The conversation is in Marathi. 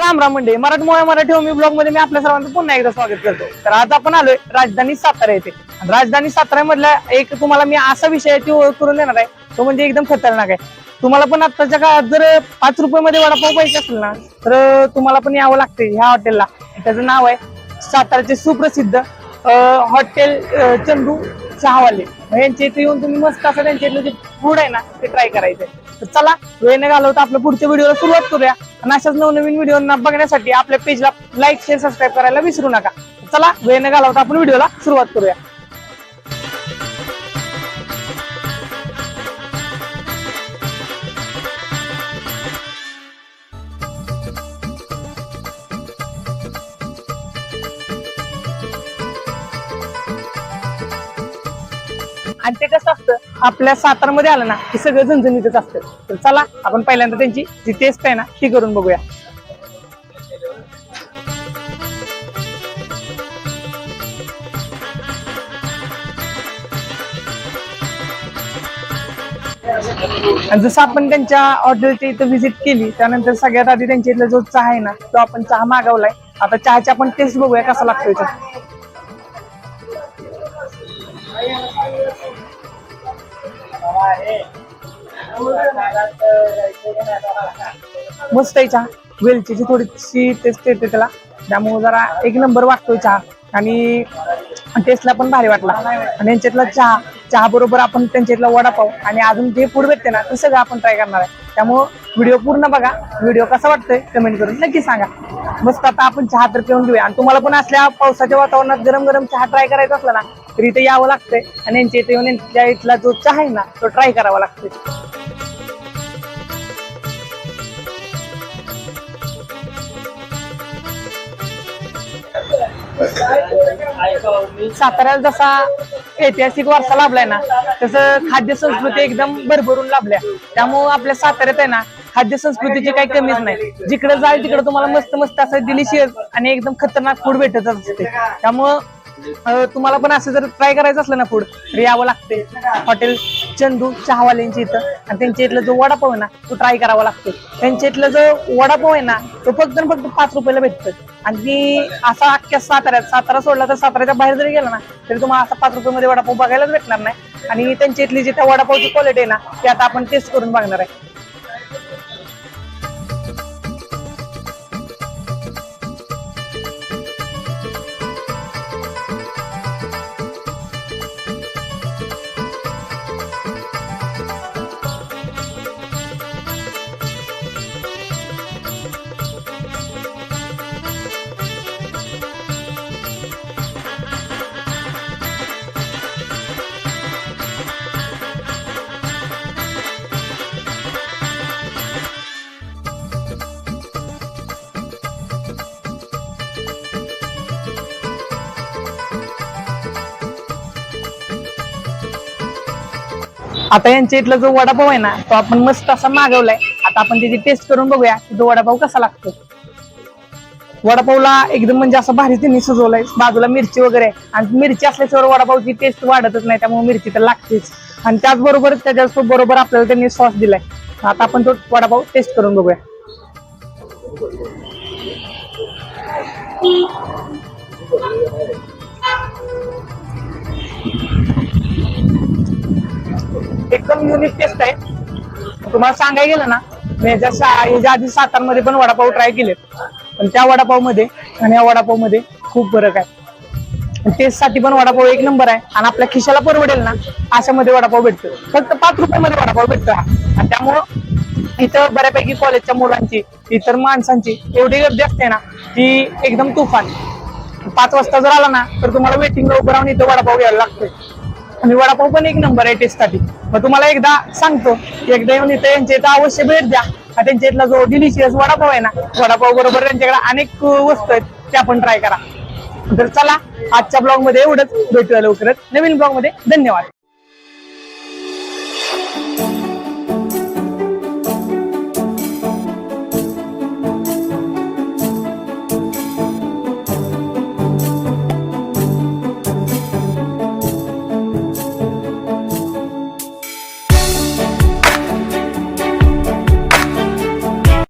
राम राम मंडळी मराठमोळ्या मराठी होमी ब्लॉगमध्ये मी आपल्या सर्वांचं पुन्हा एकदा स्वागत करतो. तर आज आपण आलोय राजधानी सातारा येथे. राजधानी सातारा मधला एक तुम्हाला मी असा विषयाची ओळख करून देणार आहे तो म्हणजे एकदम खतरनाक आहे. तुम्हाला पण आताच्या काळात जर पाच रुपये मध्ये वडापाव पाहिजे असेल ना तर तुम्हाला पण यावं लागते ह्या हॉटेलला. त्याचं नाव आहे साताराचे सुप्रसिद्ध हॉटेल चंदू चहावाले यांच्या इथे येऊन तुम्ही मस्त असं त्यांच्या इथलं जे फूड आहे ना ते ट्राय करायचं. तर चला वेळ न घालवता आपल्या पुढच्या व्हिडिओला सुरुवात करूया. आणि अशाच नवनवीन व्हिडिओ बघण्यासाठी आपल्या पेजला लाईक शेअर सबस्क्राईब करायला विसरू नका. चला वेळ न घालवता आपण व्हिडिओला सुरुवात करूया. आणि ते कसं असतं आपल्या सातारमध्ये आलं ना की सगळं झणझणीतच असतं. तर चला आपण पहिल्यांदा त्यांची जी टेस्ट आहे ना ती करून बघूया. आणि जसं आपण त्यांच्या हॉटेलच्या इथं व्हिजिट केली त्यानंतर सगळ्यात आधी त्यांच्या इथला जो चहा आहे ना तो आपण चहा मागवलाय. आता चहाची आपण टेस्ट बघूया कसा लागतोय मस्त आहे चहा. वेलचीची थोडीशी टेस्ट येते त्याला. त्यामुळे जरा एक नंबर वाटतोय चहा. आणि टेस्टला पण भारी वाटला. आणि यांच्यातला चहा चहा बरोबर आपण त्यांच्यातला वडापाव आणि अजून जे फूड भेटते ना ते सगळं आपण ट्राय करणार आहे. त्यामुळं व्हिडिओ पूर्ण बघा. व्हिडिओ कसा वाटतोय कमेंट करून नक्की सांगा. मस्त आता आपण चहा तर पिऊन घेऊया. आणि तुम्हाला पण असल्या पावसाच्या वातावरणात गरम गरम चहा ट्राय करायचा असला ना तर इथे यावं लागतंय. आणि यांच्या इथे येऊन त्या इथला जो चहा आहे ना तो ट्राय करावा लागतोय. साताऱ्याला जसा ऐतिहासिक वारसा लाभलाय ना तसं खाद्य संस्कृती एकदम भरभरून लाभल्या. त्यामुळं आपल्या साताऱ्यात आहे ना खाद्य संस्कृतीची काही कमीच नाही. जिकडे जाल तिकडे तुम्हाला मस्त मस्त असं डिलिशियस आणि एकदम खतरनाक फूड भेटत असते. त्यामुळं तुम्हाला पण असं जर ट्राय करायचं असलं ना फूड तर यावं लागते हॉटेल चंदू चहावाल्यांच्या इथं. आणि त्यांच्या इथला जो वडापाव आहे ना तो ट्राय करावा लागतो त्यांच्या इथला जो वडापाव आहे ना तो फक्त फक्त पाच रुपयाला भेटतो आणि असा अख्ख्या साताऱ्यात सातारा सोडला तर साताऱ्याच्या बाहेर जरी गेला ना तरी तुम्हाला असा पाच रुपयामध्ये वडापाव बघायलाच भेटणार नाही. आणि त्यांच्या इथली जी त्या वडापावची क्वालिटी आहे ना ती आता आपण टेस्ट करून बघणार आहे. आता यांच्या इथला जो वडापाव आहे ना तो आपण मस्त असा मागवलाय. आता आपण त्याची टेस्ट करून बघूया की तो वडापाव कसा लागतो. वडापावला एकदम म्हणजे असं भारी त्यांनी सजवलाय बाजूला मिरची वगैरे आहे. आणि मिरची असल्याशिवाय वडापावची टेस्ट वाढतच नाही त्यामुळे मिरची तर लागतेच. आणि त्याचबरोबर त्याच्या बरोबर आपल्याला त्यांनी सॉस दिलाय. आता आपण तो वडापाव टेस्ट करून बघूया. एकदम युनिक टेस्ट आहे. तुम्हाला सांगायला गेलं ना मी याच्या सा- याच्या आधी सातारमध्ये पण वडापाव ट्राय केले पण त्या वडापावमध्ये आणि या वडापावमध्ये खूप फरक आहे. टेस्टसाठी पण वडापाव एक नंबर आहे. आणि आपल्या खिशाला परवडेल ना अशामध्ये वडापाव भेटतो. फक्त पाच रुपयामध्ये वडापाव भेटतो हा. आणि त्यामुळं इथं बऱ्यापैकी कॉलेजच्या मुलांची इतर माणसांची एवढी गर्दी असते ना ती एकदम तुफान. पाच वाजता जर आला ना तर तुम्हाला वेटिंगला उभं राहून इथं वडापाव घ्यायला लागतोय. आणि वडापाव पण एक नंबर आहे टेस्टसाठी मग तुम्हाला एकदा सांगतो एकदा येऊन इथे यांच्या इथं अवश्य भेट द्या. त्यांच्या इथला जो डिलिशियस वडापाव आहे ना वडापाव बरोबर त्यांच्याकडे अनेक वस्तू आहेत त्या पण ट्राय करा. तर चला आजच्या ब्लॉगमध्ये एवढंच. भेटूया लवकरच. नवीन ब्लॉगमध्ये धन्यवाद.